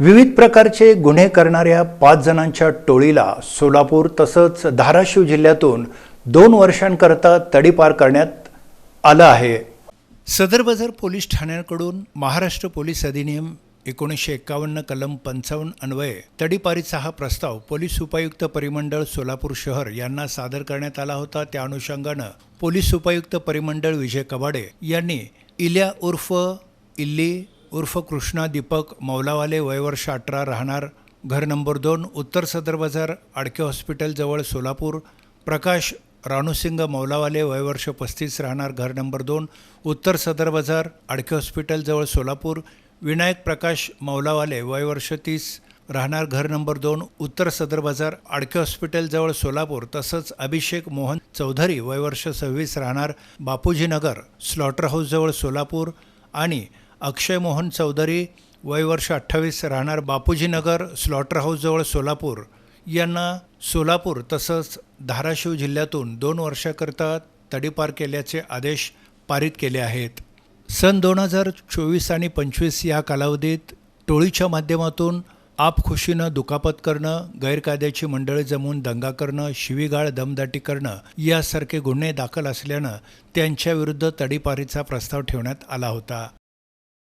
विविध प्रकारचे गुन्हे करणाऱ्या पाच जणांच्या टोळीला सोलापूर तसंच धाराशिव जिल्ह्यातून दोन वर्षांकरता तडीपार करण्यात आलं आहे. सदर बाजार पोलीस ठाण्याकडून महाराष्ट्र पोलीस अधिनियम एकोणीसशे एकावन्न कलम पंचावन्न अन्वये तडीपारीचा हा प्रस्ताव पोलीस उपायुक्त परिमंडळ सोलापूर शहर यांना सादर करण्यात आला होता. त्या अनुषंगानं पोलीस उपायुक्त परिमंडळ विजय कबाडे यांनी इल्या उर्फ इल्ली उर्फ कृष्णा दीपक मौलावाले वयवर्ष अठरा राहणार. घर नंबर दोन उत्तर सदर बाजार आडके हॉस्पिटलजवळ सोलापूर. प्रकाश राणूसिंग मौलावाले वयवर्ष पस्तीस राहणार. घर नंबर दोन उत्तर सदर बाजार आडके हॉस्पिटलजवळ सोलापूर. विनायक प्रकाश मौलावाले वयवर्ष तीस राहणार. घर नंबर दोन उत्तर सदर बाजार आडके हॉस्पिटलजवळ सोलापूर. तसंच अभिषेक मोहन चौधरी वयवर्ष सव्वीस राहणार. बापूजीनगर स्लॉटर हाऊसजवळ सोलापूर. आणि अक्षय मोहन चौधरी वयवर्ष अठ्ठावीस राहणार बापूजीनगर स्लॉटर हाऊसजवळ सोलापूर. यांना सोलापूर तसंच धाराशिव जिल्ह्यातून दोन वर्षाकरता तडीपार केल्याचे आदेश पारित केले आहेत. सन दोन हजार चोवीस आणि पंचवीस या कालावधीत टोळीच्या माध्यमातून आपखुशीनं दुखापत करणं गैरकायद्याची मंडळी जमून दंगा करणं शिवीगाळ दमदाटी करणं यासारखे गुन्हे दाखल असल्यानं त्यांच्याविरुद्ध तडीपारीचा प्रस्ताव ठेवण्यात आला होता.